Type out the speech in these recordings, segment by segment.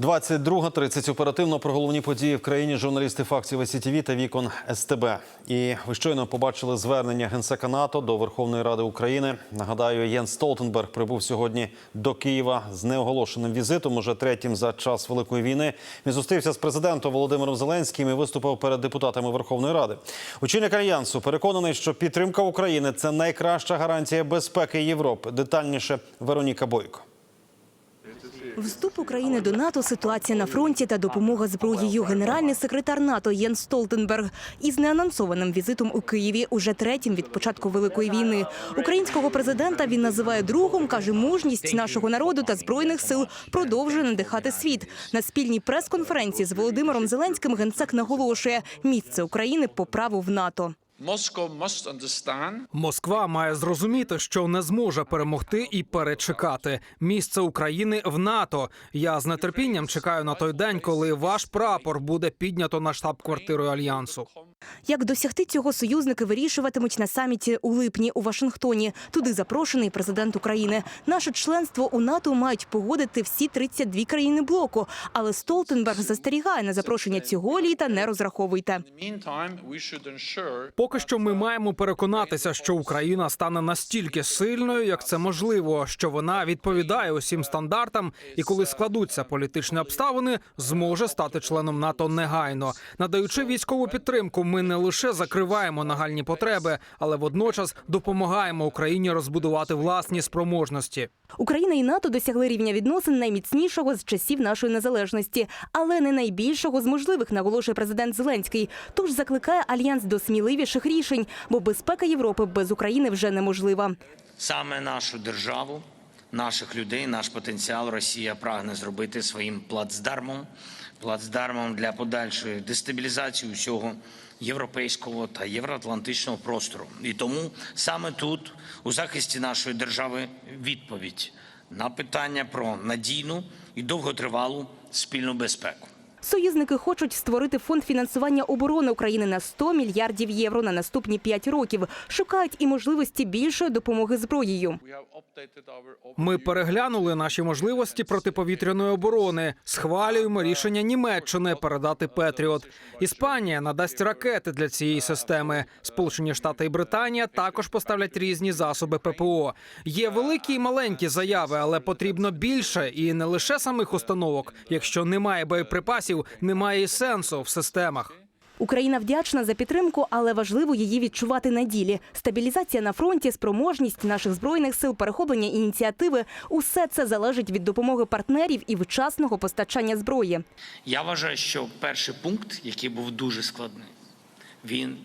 22.30 оперативно про головні події в країні журналісти фактів СІТВ та вікон СТБ. І ви щойно побачили звернення генсека НАТО до Верховної Ради України. Нагадаю, Єн Столтенберг прибув сьогодні до Києва з неоголошеним візитом, уже третім за час великої війни. Він зустрівся з президентом Володимиром Зеленським і виступив перед депутатами Верховної Ради. Очільник альянсу переконаний, що підтримка України це найкраща гарантія безпеки Європи. Детальніше Вероніка Бойко. Вступ України до НАТО, ситуація на фронті та допомога зброєю. Генеральний секретар НАТО Єн Столтенберг із неанонсованим візитом у Києві уже третім від початку великої війни. Українського президента він називає другом. каже, мужність нашого народу та збройних сил продовжує надихати світ. На спільній прес-конференції з Володимиром Зеленським генсек наголошує місце України по праву в НАТО. Москва має зрозуміти, що не зможе перемогти і перечекати місце України в НАТО. Я з нетерпінням чекаю на той день, коли ваш прапор буде піднято на штаб-квартиру альянсу. Як досягти цього союзники вирішуватимуть на саміті у липні у Вашингтоні. Туди запрошений президент України. Наше членство у НАТО мають погодити всі 32 країни блоку. Але Столтенберг застерігає на запрошення цього літа. Не розраховуйте. Поки що ми маємо переконатися, що Україна стане настільки сильною, як це можливо, що вона відповідає усім стандартам, і коли складуться політичні обставини, зможе стати членом НАТО негайно. Надаючи військову підтримку, ми не лише закриваємо нагальні потреби, але водночас допомагаємо Україні розбудувати власні спроможності. Україна і НАТО досягли рівня відносин найміцнішого з часів нашої незалежності, але не найбільшого з можливих, наголошує президент Зеленський. Тож закликає альянс до сміливіших рішень, бо безпека Європи без України вже неможлива. Саме нашу державу, наших людей, наш потенціал Росія прагне зробити своїм плацдармом, плацдармом для подальшої дестабілізації усього європейського та євроатлантичного простору. І тому саме тут, у захисті нашої держави, відповідь на питання про надійну і довготривалу спільну безпеку. Союзники хочуть створити фонд фінансування оборони України на 100 мільярдів євро на наступні 5 років. Шукають і можливості більшої допомоги зброєю. Ми переглянули наші можливості протиповітряної оборони. Схвалюємо рішення Німеччини передати Петріот. Іспанія надасть ракети для цієї системи. Сполучені Штати і Британія також поставлять різні засоби ППО. Є великі і маленькі заяви, але потрібно більше і не лише самих установок. Якщо немає боєприпасів, немає і сенсу в системах. Україна вдячна за підтримку, але важливо її відчувати на ділі. Стабілізація на фронті, спроможність наших збройних сил, перехоплення ініціативи усе це залежить від допомоги партнерів і вчасного постачання зброї. Я вважаю, що перший пункт, який був дуже складний, він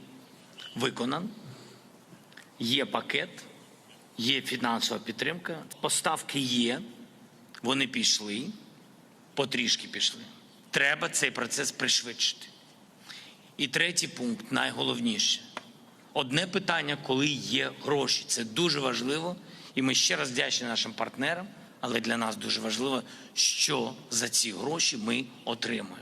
виконан. Є пакет, є фінансова підтримка, поставки є, вони пішли, потрішки пішли. Треба цей процес пришвидшити. І третій пункт найголовніше. Одне питання, коли є гроші. Це дуже важливо. І ми ще раз вдячні нашим партнерам, але для нас дуже важливо, що за ці гроші ми отримуємо.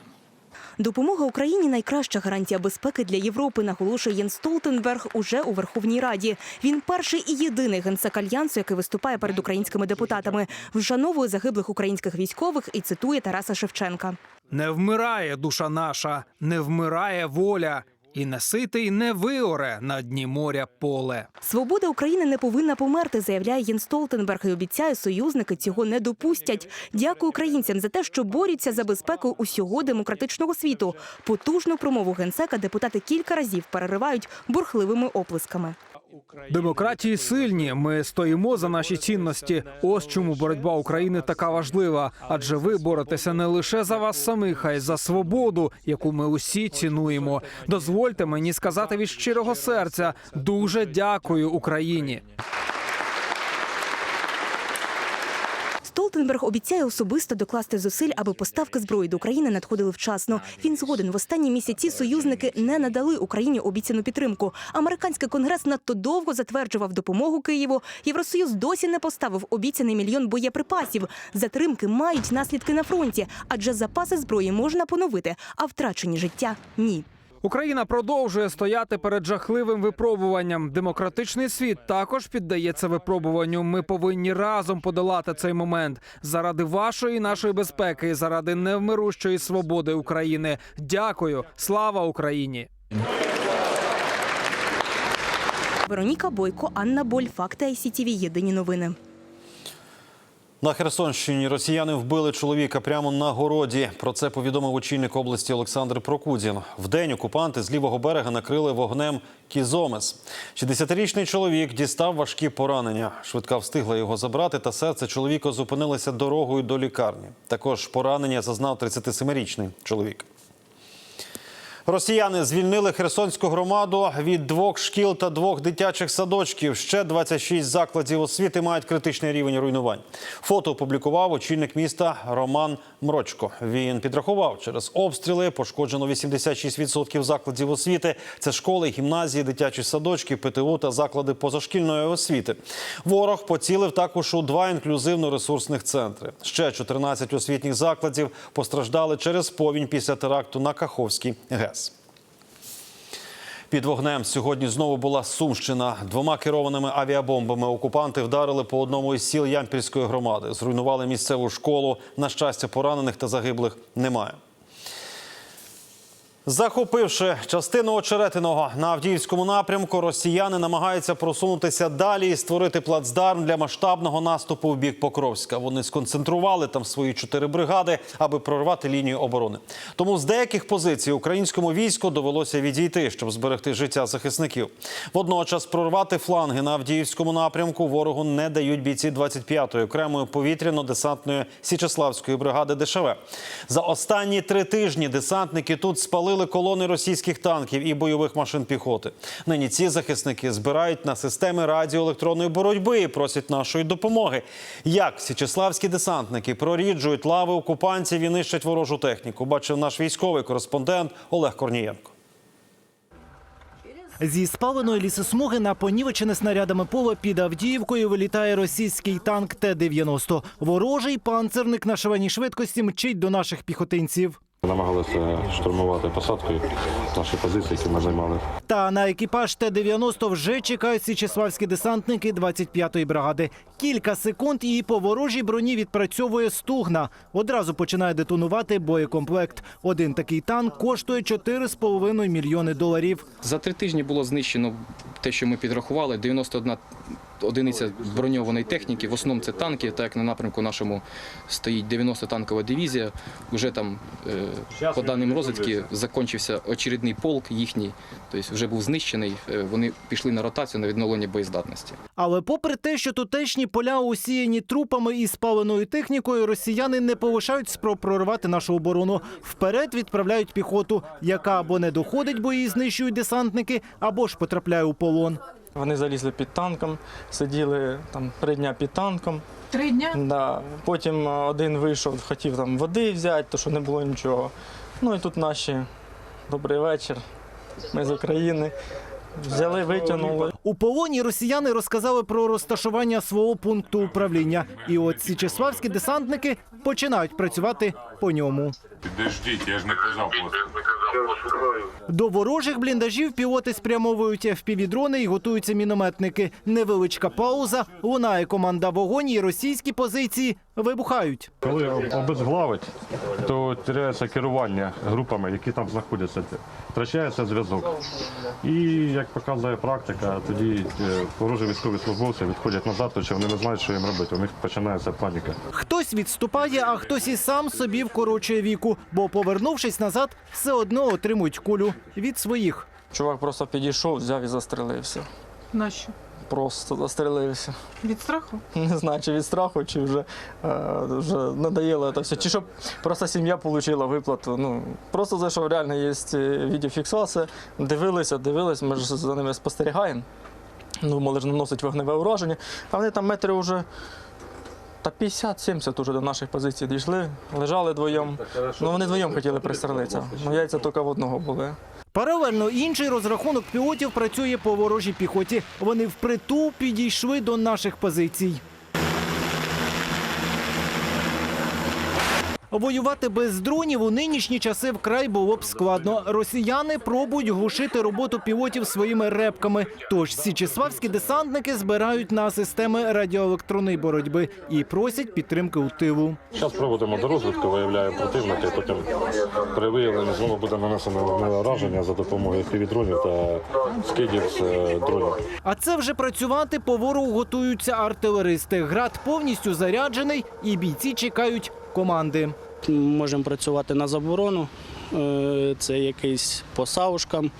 Допомога Україні найкраща гарантія безпеки для Європи, наголошує Єн Столтенберг уже у Верховній Раді. Він перший і єдиний генсек альянсу, який виступає перед українськими депутатами, вшановує загиблих українських військових і цитує Тараса Шевченка. Не вмирає душа наша, не вмирає воля, і неситий не виоре на дні моря поле. Свобода України не повинна померти, заявляє Єн Столтенберг і обіцяє, союзники цього не допустять. Дякую українцям за те, що борються за безпеку усього демократичного світу. Потужну промову генсека депутати кілька разів переривають бурхливими оплесками. Демократії сильні. Ми стоїмо за наші цінності. Ось чому боротьба України така важлива. Адже ви боретеся не лише за вас самих, а й за свободу, яку ми усі цінуємо. Дозвольте мені сказати від щирого серця дуже дякую Україні. Столтенберг обіцяє особисто докласти зусиль, аби поставки зброї до України надходили вчасно. Він згоден в останні місяці союзники не надали Україні обіцяну підтримку. Американський конгрес надто довго затверджував допомогу Києву. Євросоюз досі не поставив обіцяний мільйон боєприпасів. Затримки мають наслідки на фронті, адже запаси зброї можна поновити, а втрачені життя ні. Україна продовжує стояти перед жахливим випробуванням. Демократичний світ також піддається випробуванню. Ми повинні разом подолати цей момент заради вашої і нашої безпеки, заради невмирущої свободи України. Дякую, слава Україні! Вероніка Бойко, Анна Боль, Факти ICTV. Єдині новини. На Херсонщині росіяни вбили чоловіка прямо на городі. Про це повідомив очільник області Олександр Прокудін. Вдень окупанти з лівого берега накрили вогнем Кізомес. 60-річний чоловік дістав важкі поранення. Швидка встигла його забрати, та серце чоловіка зупинилося дорогою до лікарні. Також поранення зазнав 37-річний чоловік. Росіяни звільнили Херсонську громаду від двох шкіл та двох дитячих садочків. Ще 26 закладів освіти мають критичний рівень руйнувань. Фото опублікував очільник міста Роман Мрочко. Він підрахував, через обстріли пошкоджено 86% закладів освіти. Це школи, гімназії, дитячі садочки, ПТУ та заклади позашкільної освіти. Ворог поцілив також у два інклюзивно-ресурсних центри. Ще 14 освітніх закладів постраждали через повінь після теракту на Каховський ГЕС. Під вогнем сьогодні знову була Сумщина. Двома керованими авіабомбами окупанти вдарили по одному із сіл Ямпільської громади. Зруйнували місцеву школу. На щастя, поранених та загиблих немає. Захопивши частину очеретиного на Авдіївському напрямку, росіяни намагаються просунутися далі і створити плацдарм для масштабного наступу в бік Покровська. Вони сконцентрували там свої чотири бригади, аби прорвати лінію оборони. Тому з деяких позицій українському війську довелося відійти, щоб зберегти життя захисників. Водночас прорвати фланги на Авдіївському напрямку ворогу не дають бійці 25-ї окремої повітряно-десантної Січеславської бригади ДШВ. За останні три тижні десантники тут спалили колони російських танків і бойових машин піхоти. Нині ці захисники збирають на системи радіоелектронної боротьби і просять нашої допомоги. Як січеславські десантники проріджують лави окупантів і нищать ворожу техніку? Бачив наш військовий кореспондент Олег Корнієнко. Зі спаленої лісосмуги на понівечене снарядами поле під Авдіївкою вилітає російський танк Т-90. Ворожий панцерник на шаленій швидкості мчить до наших піхотинців. Намагалися штурмувати посадкою наші позиції, які ми займали. Та на екіпаж Т-90 вже чекають січеславські десантники 25-ї бригади. Кілька секунд і по ворожій броні відпрацьовує стугна. Одразу починає детонувати боєкомплект. Один такий танк коштує 4,5 мільйони доларів. За три тижні було знищено те, що ми підрахували, 91 одиниця броньованої техніки. В основному це танки, так як на напрямку нашому стоїть 90 танкова дивізія. Уже там, е, по даним розвідки, закінчився очередний полк їхній, тобто вже був знищений. Е, Вони пішли на ротацію на відновлення боєздатності. Але попри те, що тутешні поля усіяні трупами і спаленою технікою, росіяни не полишають спроб прорвати нашу оборону. Вперед відправляють піхоту, яка або не доходить, бо її знищують десантники, або ж потрапляє у полон. Вони залізли під танком, сиділи там три дня під танком. Три дня? Да. Потім е, один вийшов, хотів там води взяти, то що не було нічого. Ну і тут наші добрий вечір. Ми з України. Взяли, витягнули. У полоні росіяни розказали про розташування свого пункту управління. І от січеславські десантники починають працювати по ньому. Підождіть, я ж не казав просто. До ворожих бліндажів пілоти спрямовують FPV-дрони і готуються мінометники. Невеличка пауза, лунає команда вогонь і російські позиції вибухають. Коли обезглавить, то теряється керування групами, які там знаходяться. Втрачається зв'язок. І як показує практика, тоді е, ворожі військові службовці відходять назад, то чи вони не знають, що їм робити. У них починається паніка. Хтось відступає, а хтось і сам собі вкорочує віку, бо повернувшись назад, все одно отримують кулю від своїх. Чувак просто підійшов, взяв і застрелився. Нащо? Просто застрелився. Від страху? Не знаю, чи від страху, чи вже, е, вже надоело це все. Чи щоб просто сім'я отримала виплату. Ну, просто зайшов, реально є е, відеофіксація. Дивилися, дивилися, ми ж за ними спостерігаємо. Ну, мали ж наносить вогневе ураження. А вони там метри вже та 50-70 уже до наших позицій дійшли, лежали двоєм. Ну, вони двоєм хотіли пристрелитися. Ну, яйця тільки в одного були. Паралельно інший розрахунок пілотів працює по ворожій піхоті. Вони впритул підійшли до наших позицій. Воювати без дронів у нинішні часи вкрай було б складно. Росіяни пробують глушити роботу пілотів своїми репками. Тож січеславські десантники збирають на системи радіоелектронної боротьби і просять підтримки у тилу. Зараз проводимо дорозвідку, виявляємо противника, потім при виявленні знову буде нанесено вогневе ураження за допомогою півдронів та скидів з е, дронів. А це вже працювати по ворогу готуються артилеристи. Град повністю заряджений, і бійці чекають команди. Можемо працювати на заборону. Е, Це якийсь по саушкам,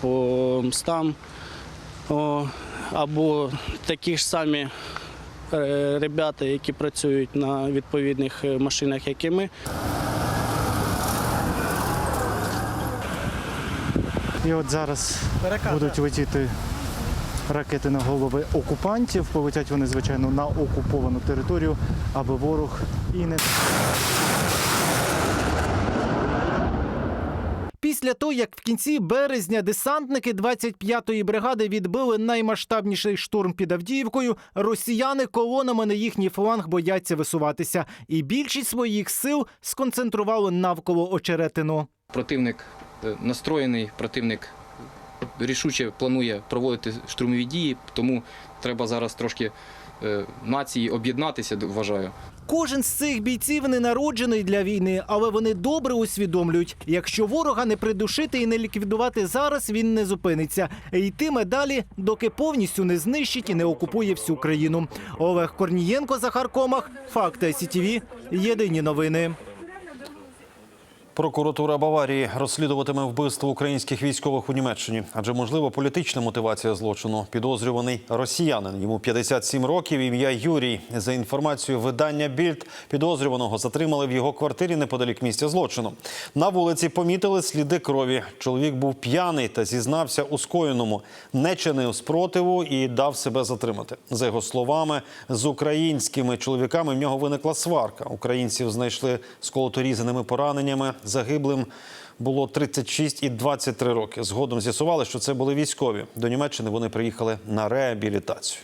по мстам. Або такі ж самі е, ребята, які працюють на відповідних машинах, як і ми. І от зараз будуть летіти ракети на голови окупантів. Полетять вони, звичайно, на окуповану територію, аби ворог і не. Після того, як в кінці березня десантники 25-ї бригади відбили наймасштабніший штурм під Авдіївкою, росіяни колонами на їхній фланг бояться висуватися, і більшість своїх сил сконцентрували навколо очеретину. Противник е, настроєний, противник рішуче планує проводити штурмові дії, тому треба зараз трошки е, нації об'єднатися, вважаю. Кожен з цих бійців не народжений для війни, але вони добре усвідомлюють, якщо ворога не придушити і не ліквідувати зараз, він не зупиниться. І Йтиме далі, доки повністю не знищить і не окупує всю країну. Олег Корнієнко, Захар Комах, Факти СІТВ, Єдині новини. Прокуратура Баварії розслідуватиме вбивство українських військових у Німеччині, адже можливо політична мотивація злочину. Підозрюваний росіянин. Йому 57 років. Ім'я Юрій. За інформацією видання Більд, підозрюваного затримали в його квартирі неподалік місця злочину. На вулиці помітили сліди крові. Чоловік був п'яний та зізнався у скоєному, не чинив спротиву і дав себе затримати. За його словами, з українськими чоловіками в нього виникла сварка. Українців знайшли з колоторізаними пораненнями. Загиблим було 36 і 23 роки. Згодом з'ясували, що це були військові. До Німеччини вони приїхали на реабілітацію.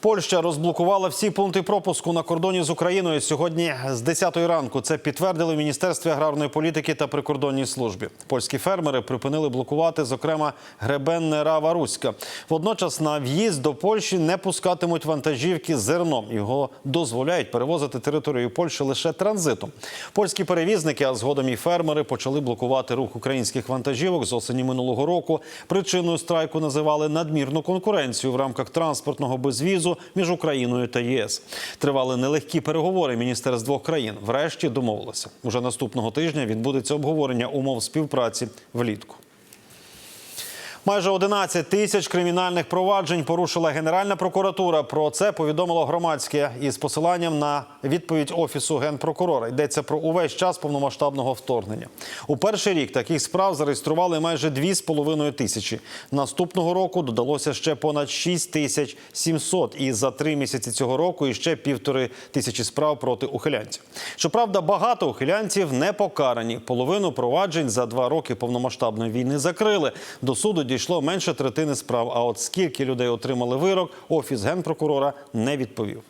Польща розблокувала всі пункти пропуску на кордоні з Україною сьогодні з 10 ранку. Це підтвердили в Міністерстві аграрної політики та прикордонній службі. Польські фермери припинили блокувати, зокрема, гребенне рава Руська. Водночас на в'їзд до Польщі не пускатимуть вантажівки з зерном. Його дозволяють перевозити територію Польщі лише транзитом. Польські перевізники, а згодом і фермери почали блокувати рух українських вантажівок з осені минулого року. Причиною страйку називали надмірну конкуренцію в рамках транспортного безвізу між Україною та ЄС. Тривали нелегкі переговори міністерств двох країн. Врешті домовилися. Уже наступного тижня відбудеться обговорення умов співпраці влітку. Майже 11 тисяч кримінальних проваджень порушила Генеральна прокуратура. Про це повідомило громадське із посиланням на відповідь офісу генпрокурора. Йдеться про увесь час повномасштабного вторгнення. У перший рік таких справ зареєстрували майже 2,5 тисячі. Наступного року додалося ще понад 6 тисяч 700. І за три місяці цього року іще півтори тисячі справ проти ухилянців. Щоправда, багато ухилянців не покарані. Половину проваджень за два роки повномасштабної війни закрили. До суду дійшло менше третини справ. А от скільки людей отримали вирок, офіс генпрокурора не відповів.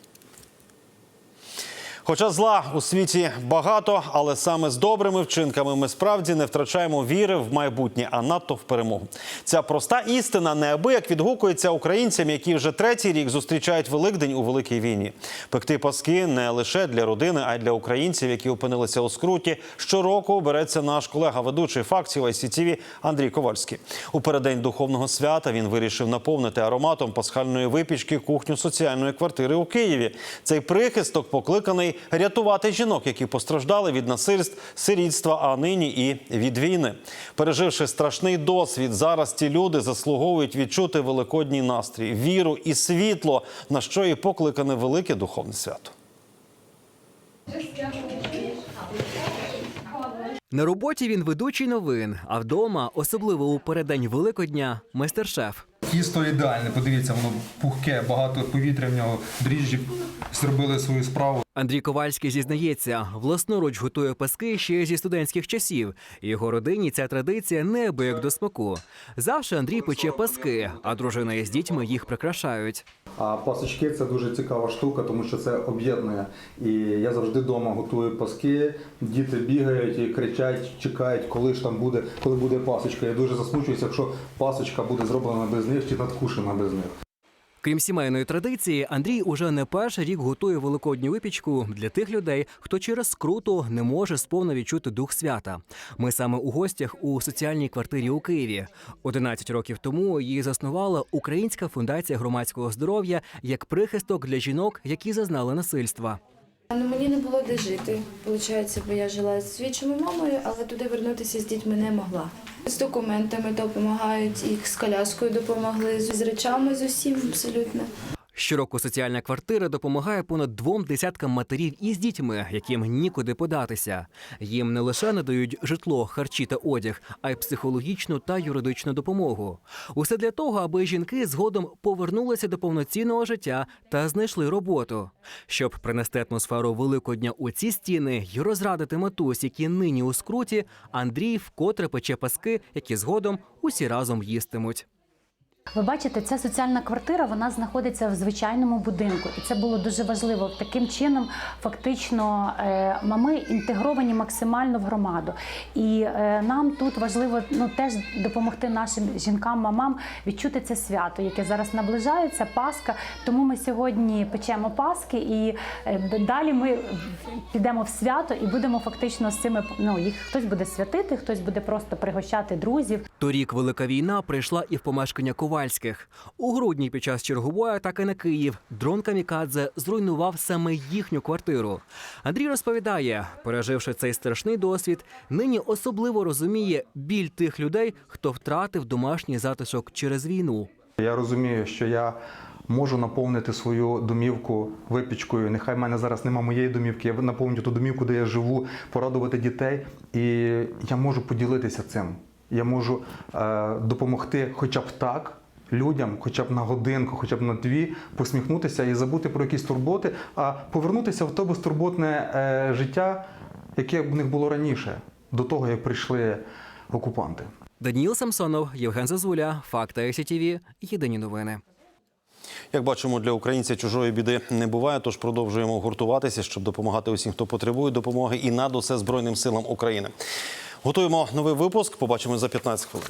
Хоча зла у світі багато, але саме з добрими вчинками ми справді не втрачаємо віри в майбутнє, а надто в перемогу. Ця проста істина неабияк відгукується українцям, які вже третій рік зустрічають Великдень у великій війні. Пекти паски не лише для родини, а й для українців, які опинилися у скруті. Щороку береться наш колега ведучий фактів ICTV Андрій Ковальський. У переддень духовного свята він вирішив наповнити ароматом пасхальної випічки кухню соціальної квартири у Києві. Цей прихисток покликаний рятувати жінок, які постраждали від насильств, сирітства, а нині і від війни. Переживши страшний досвід, зараз ці люди заслуговують відчути великодній настрій, віру і світло, на що і покликане велике духовне свято. На роботі він ведучий новин, а вдома, особливо у переддень Великодня, майстер-шеф. Тісто ідеальне, подивіться, воно пухке, багато повітря в нього, дріжджі зробили свою справу. Андрій Ковальський зізнається, власноруч готує паски ще зі студентських часів. Його родині ця традиція неабияк до смаку. Завше Андрій пече паски, а дружина із дітьми їх прикрашають. А пасочки це дуже цікава штука, тому що це об'єднує. І я завжди вдома готую паски, діти бігають і кричать, чекають, коли ж там буде, коли буде пасочка. Я дуже засмучуюся, якщо пасочка буде зроблена без них чи надкушена без них. Крім сімейної традиції, Андрій уже не перший рік готує великодню випічку для тих людей, хто через скруту не може сповна відчути дух свята. Ми саме у гостях у соціальній квартирі у Києві. 11 років тому її заснувала Українська фундація громадського здоров'я як прихисток для жінок, які зазнали насильства. Ну, мені не було де жити, виходить, бо я жила з свідчими мамою, але туди вернутися з дітьми не могла. З документами допомагають, їх з коляскою допомогли, з речами з усім абсолютно. Щороку соціальна квартира допомагає понад двом десяткам матерів із дітьми, яким нікуди податися. Їм не лише надають житло, харчі та одяг, а й психологічну та юридичну допомогу. Усе для того, аби жінки згодом повернулися до повноцінного життя та знайшли роботу. Щоб принести атмосферу Великодня у ці стіни й розрадити матусь, які нині у скруті, Андрій вкотре пече паски, які згодом усі разом їстимуть. Ви бачите, ця соціальна квартира вона знаходиться в звичайному будинку, і це було дуже важливо. Таким чином, фактично, е, мами інтегровані максимально в громаду. І е, нам тут важливо ну теж допомогти нашим жінкам, мамам відчути це свято, яке зараз наближається. Пасха. Тому ми сьогодні печемо паски, і е, далі ми підемо в свято і будемо фактично з цими ну їх хтось буде святити, хтось буде просто пригощати друзів. Торік велика війна прийшла і в помешкання Ковальських. У грудні під час чергової атаки на Київ дрон Камікадзе зруйнував саме їхню квартиру. Андрій розповідає, переживши цей страшний досвід, нині особливо розуміє біль тих людей, хто втратив домашній затишок через війну. Я розумію, що я можу наповнити свою домівку випічкою. Нехай в мене зараз нема моєї домівки, я наповню ту домівку, де я живу, порадувати дітей, і я можу поділитися цим. Я можу е, допомогти хоча б так. Людям, хоча б на годинку, хоча б на дві, посміхнутися і забути про якісь турботи, а повернутися в те безтурботне е, життя, яке в них було раніше, до того як прийшли окупанти. Даніл Самсонов, Євген Зазуля, Факти СІТІВІ, Єдині новини. Як бачимо, для українця чужої біди не буває, тож продовжуємо гуртуватися, щоб допомагати усім, хто потребує допомоги, і над усе Збройним силам України. Готуємо новий випуск. Побачимо за 15 хвилин.